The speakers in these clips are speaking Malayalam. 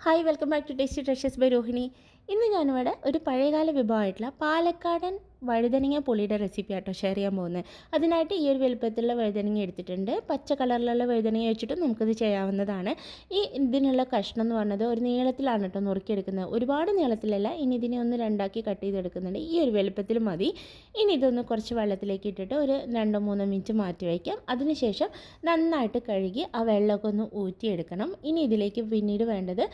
Hi welcome back to tasty treasures by Rohini ഇന്ന് ഞാനിവിടെ ഒരു പഴയകാല വിഭവമായിട്ടുള്ള പാലക്കാടൻ വഴുതനങ്ങ പുളിയുടെ റെസിപ്പി ആട്ടോ ഷെയർ ചെയ്യാൻ പോകുന്നത്. അതിനായിട്ട് ഈ ഒരു വലുപ്പത്തിലുള്ള വഴുതനങ്ങ എടുത്തിട്ടുണ്ട്. പച്ച കളറിലുള്ള വഴുതനങ്ങ വെച്ചിട്ട് നമുക്കിത് ചെയ്യാവുന്നതാണ്. ഈ ഇതിനുള്ള കഷ്ണം എന്ന് പറഞ്ഞത് ഒരു നീളത്തിലാണ് കേട്ടോ നുറുക്കിയെടുക്കുന്നത്. ഒരുപാട് നീളത്തിലല്ല ഇനി ഇതിനെ ഒന്ന് രണ്ടാക്കി കട്ട് ചെയ്തെടുക്കുന്നുണ്ട്. ഈ ഒരു വലുപ്പത്തിൽ മതി. ഇനി ഇതൊന്ന് കുറച്ച് വെള്ളത്തിലേക്ക് ഇട്ടിട്ട് ഒരു രണ്ടോ മൂന്നോ മിനിറ്റ് മാറ്റി വയ്ക്കാം. അതിനുശേഷം നന്നായിട്ട് കഴുകി ആ വെള്ളമൊക്കെ ഒന്ന് ഊറ്റിയെടുക്കണം. ഇനി ഇതിലേക്ക് പിന്നീട് വേണ്ടത്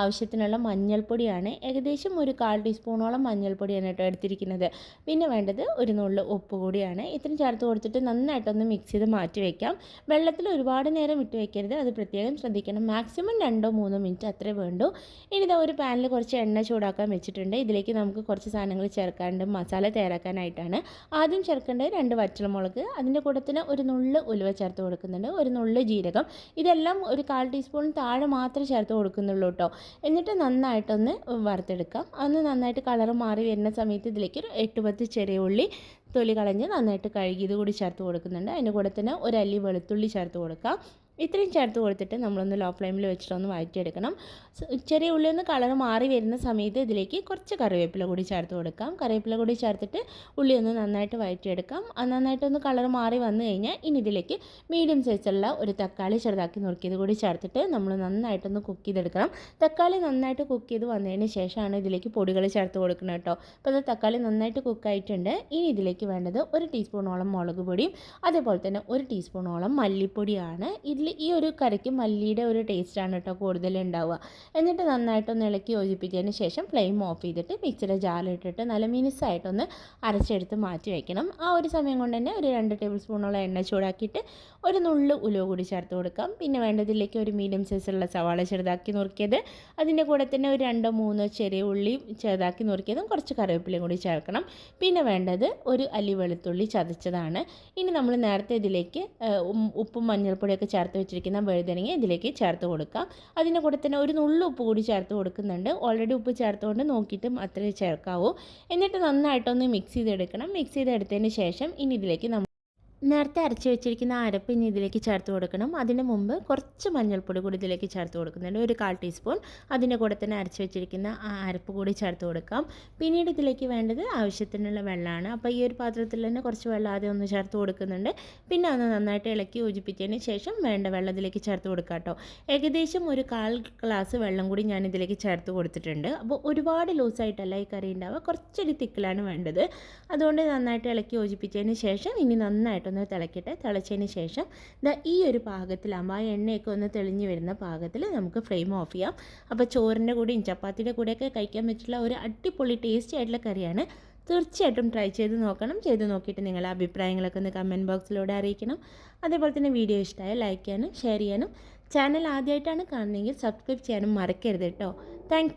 ആവശ്യത്തിനുള്ള മഞ്ഞൾപ്പൊടിയാണ്. ഏകദേശം ഒരു കാൽ ടീസ്പൂണോളം മഞ്ഞൾപ്പൊടിയാണ് കേട്ടോ എടുത്തിരിക്കുന്നത്. പിന്നെ വേണ്ടത് ഒരു നുള്ള് ഉപ്പ് കൂടിയാണ്. ഇത്രയും ചേർത്ത് കൊടുത്തിട്ട് നന്നായിട്ടൊന്ന് മിക്സ് ചെയ്ത് മാറ്റി വയ്ക്കാം വെള്ളത്തിൽ ഒരുപാട് നേരം ഇട്ട് വയ്ക്കരുത് അത് പ്രത്യേകം ശ്രദ്ധിക്കണം. മാക്സിമം രണ്ടോ മൂന്നോ മിനിറ്റ് അത്രേ വേണ്ടൂ. ഇനി ഇതാ ഒരു പാനിൽ കുറച്ച് എണ്ണ ചൂടാക്കാൻ വെച്ചിട്ടുണ്ട്. ഇതിലേക്ക് നമുക്ക് കുറച്ച് സാധനങ്ങൾ ചേർക്കാണ്ട് മസാല തയ്യാറാക്കാനായിട്ടാണ്. ആദ്യം ചേർക്കേണ്ടത് രണ്ട് വറ്റൽമുളക്. അതിന്റെ കൂടെ തന്നെ ഒരു നുള്ള് ഉലുവ ചേർത്ത് കൊടുക്കുന്നുണ്ട്. ഒരു നുള്ള് ജീരകം. ഇതെല്ലാം ഒരു കാൽ ടീസ്പൂൺ താഴെ മാത്രമേ ചേർത്ത് കൊടുക്കുന്നുള്ളൂ കേട്ടോ. എന്നിട്ട് നന്നായിട്ടൊന്ന് വറുത്തെടുക്കാം. അന്ന് നന്നായിട്ട് കളർ മാറി വരുന്ന സമയത്ത് ഇതിലേക്ക് ഒരു എട്ട് പത്ത് ചെറിയ ഉള്ളി തൊലി കളഞ്ഞ് നന്നായിട്ട് കഴുകി കഴുകിയത് കൂടി ചേർത്ത് കൊടുക്കുന്നുണ്ട്. അതിന്റെ കൂടെ തന്നെ ഒരു അല്ലി വെളുത്തുള്ളി ചേർത്ത് കൊടുക്കാം. ഇത്രയും ചേർത്ത് കൊടുത്തിട്ട് നമ്മളൊന്ന് ലോ ഫ്ലെയിമിൽ വെച്ചിട്ടൊന്ന് വഴറ്റിയെടുക്കണം. ചെറിയ ഉള്ളി ഒന്ന് കളർ മാറി വരുന്ന സമയത്ത് ഇതിലേക്ക് കുറച്ച് കറിവേപ്പില കൂടി ചേർത്ത് കൊടുക്കാം. കറിവേപ്പില കൂടി ചേർത്തിട്ട് ഉള്ളി ഒന്ന് നന്നായിട്ട് വഴറ്റിയെടുക്കാം. നന്നായിട്ടൊന്ന് കളർ മാറി വന്നു കഴിഞ്ഞാൽ ഇനി ഇതിലേക്ക് മീഡിയം സൈസുള്ള ഒരു തക്കാളി ചെറുതാക്കി നുറുക്കിയത് കൂടി ചേർത്തിട്ട് നമ്മൾ നന്നായിട്ടൊന്ന് കുക്ക് ചെയ്തെടുക്കണം. തക്കാളി നന്നായിട്ട് കുക്ക് ചെയ്ത് വന്നതിന് ശേഷമാണ് ഇതിലേക്ക് പൊടികൾ ചേർത്ത് കൊടുക്കുന്നത് കേട്ടോ. അപ്പോൾ അത് തക്കാളി നന്നായിട്ട് കുക്കായിട്ടുണ്ട് ഇനി ഇതിലേക്ക് വേണ്ടത് ഒരു ടീസ്പൂണോളം മുളക് പൊടിയും അതേപോലെ തന്നെ ഒരു ടീസ്പൂണോളം മല്ലിപ്പൊടിയാണ്. ഇതിൽ ഈ ഒരു കറിക്ക് മല്ലിയുടെ ഒരു ടേസ്റ്റാണ് കേട്ടോ കൂടുതൽ ഉണ്ടാവുക എന്നിട്ട് നന്നായിട്ടൊന്ന് ഇളക്കി യോജിപ്പിച്ചതിന് ശേഷം ഫ്ലെയിം ഓഫ് ചെയ്തിട്ട് മിക്സിയുടെ ജാലിട്ടിട്ട് നല്ല മിനിസായിട്ടൊന്ന് അരച്ചെടുത്ത് മാറ്റി വയ്ക്കണം ആ ഒരു സമയം കൊണ്ട് തന്നെ ഒരു രണ്ട് ടേബിൾ സ്പൂണോളം എണ്ണ ചൂടാക്കിയിട്ട് ഒരു നുള്ള് ഉലുവ കൂടി ചേർത്ത് കൊടുക്കാം. പിന്നെ വേണ്ടതിലേക്ക് ഒരു മീഡിയം സൈസുള്ള സവാള ചെറുതാക്കി നുറുക്കിയത് അതിന്റെ കൂടെ തന്നെ ഒരു രണ്ടോ മൂന്നോ ചെറിയ ഉള്ളി ചെറുതാക്കി നുറുക്കിയതും കുറച്ച് കറിവേപ്പിലയും കൂടി ചേർക്കണം. പിന്നെ വേണ്ടത് ഒരു അലി വെളുത്തുള്ളി ചതച്ചതാണ്. ഇനി നമ്മൾ നേരത്തെ ഇതിലേക്ക് ഉപ്പും മഞ്ഞൾപ്പൊടിയൊക്കെ ചേർത്ത് വെച്ചിരിക്കുന്ന വഴുതനങ്ങ ഇതിലേക്ക് ചേർത്ത് കൊടുക്കാം അതിന്റെ കൂടെ തന്നെ ഒരു നുള്ളു ഉപ്പ് കൂടി ചേർത്ത് കൊടുക്കുന്നുണ്ട്. ഓൾറെഡി ഉപ്പ് ചേർത്തുകൊണ്ട് നോക്കിയിട്ടും അത്രേ ചേർക്കാവൂ. എന്നിട്ട് നന്നായിട്ടൊന്ന് മിക്സ് ചെയ്തെടുക്കണം. മിക്സ് ചെയ്തെടുത്തതിന് ശേഷം ഇനി ഇതിലേക്ക് നമ്മൾ നേരത്തെ അരച്ച് വെച്ചിരിക്കുന്ന അരപ്പ് ഇനി ഇതിലേക്ക് ചേർത്ത് കൊടുക്കണം. അതിന് മുമ്പ് കുറച്ച് മഞ്ഞൾപ്പൊടി കൂടി ഇതിലേക്ക് ചേർത്ത് കൊടുക്കുന്നുണ്ട്. ഒരു കാൽ ടീസ്പൂൺ. അതിന്റെ കൂടെ തന്നെ അരച്ച് വെച്ചിരിക്കുന്ന ആ അരപ്പ് കൂടി ചേർത്ത് കൊടുക്കാം. പിന്നീട് ഇതിലേക്ക് വേണ്ടത് ആവശ്യത്തിനുള്ള വെള്ളമാണ്. അപ്പോൾ ഈ ഒരു പാത്രത്തിൽ തന്നെ കുറച്ച് വെള്ളം ആദ്യം ഒന്ന് ചേർത്ത് കൊടുക്കുന്നുണ്ട്. പിന്നെ ഒന്ന് നന്നായിട്ട് ഇളക്കി യോജിപ്പിച്ചതിന് ശേഷം വേണ്ട വെള്ളം ഇതിലേക്ക് ചേർത്ത് കൊടുക്കാം കേട്ടോ. ഏകദേശം ഒരു കാൽ ഗ്ലാസ് വെള്ളം കൂടി ഞാൻ ഇതിലേക്ക് ചേർത്ത് കൊടുത്തിട്ടുണ്ട്. അപ്പോൾ ഒരുപാട് ലൂസായിട്ടല്ല ഈ കറി ഉണ്ടാവുക. കുറച്ചൊരു തിക്കിലാണ് വേണ്ടത്. അതുകൊണ്ട് നന്നായിട്ട് ഇളക്കി യോജിപ്പിച്ചതിന് ശേഷം ഇനി നന്നായിട്ട് ഒന്ന് തിളക്കട്ടെ. തിളച്ചതിന് ശേഷം ഇതാ ഈ ഒരു പാകത്തിലാകുമ്പോൾ ആ എണ്ണയൊക്കെ ഒന്ന് തെളിഞ്ഞു വരുന്ന പാകത്തിൽ നമുക്ക് ഫ്ലെയിം ഓഫ് ചെയ്യാം. അപ്പോൾ ചോറിന്റെ കൂടെയും ചപ്പാത്തിയുടെ കൂടെയൊക്കെ കഴിക്കാൻ പറ്റുള്ള ഒരു അടിപൊളി ടേസ്റ്റി ആയിട്ടുള്ള കറിയാണ്. തീർച്ചയായിട്ടും ട്രൈ ചെയ്ത് നോക്കണം. ചെയ്ത് നോക്കിയിട്ട് നിങ്ങളുടെ അഭിപ്രായങ്ങളൊക്കെ ഒന്ന് കമന്റ് ബോക്സിലൂടെ അറിയിക്കണം. അതേപോലെ തന്നെ വീഡിയോ ഇഷ്ടമായ ലൈക്ക് ചെയ്യാനും ഷെയർ ചെയ്യാനും. ചാനൽ ആദ്യമായിട്ടാണ് കാണുന്നതെങ്കിൽ സബ്സ്ക്രൈബ് ചെയ്യാനും മറക്കരുത് കേട്ടോ. താങ്ക്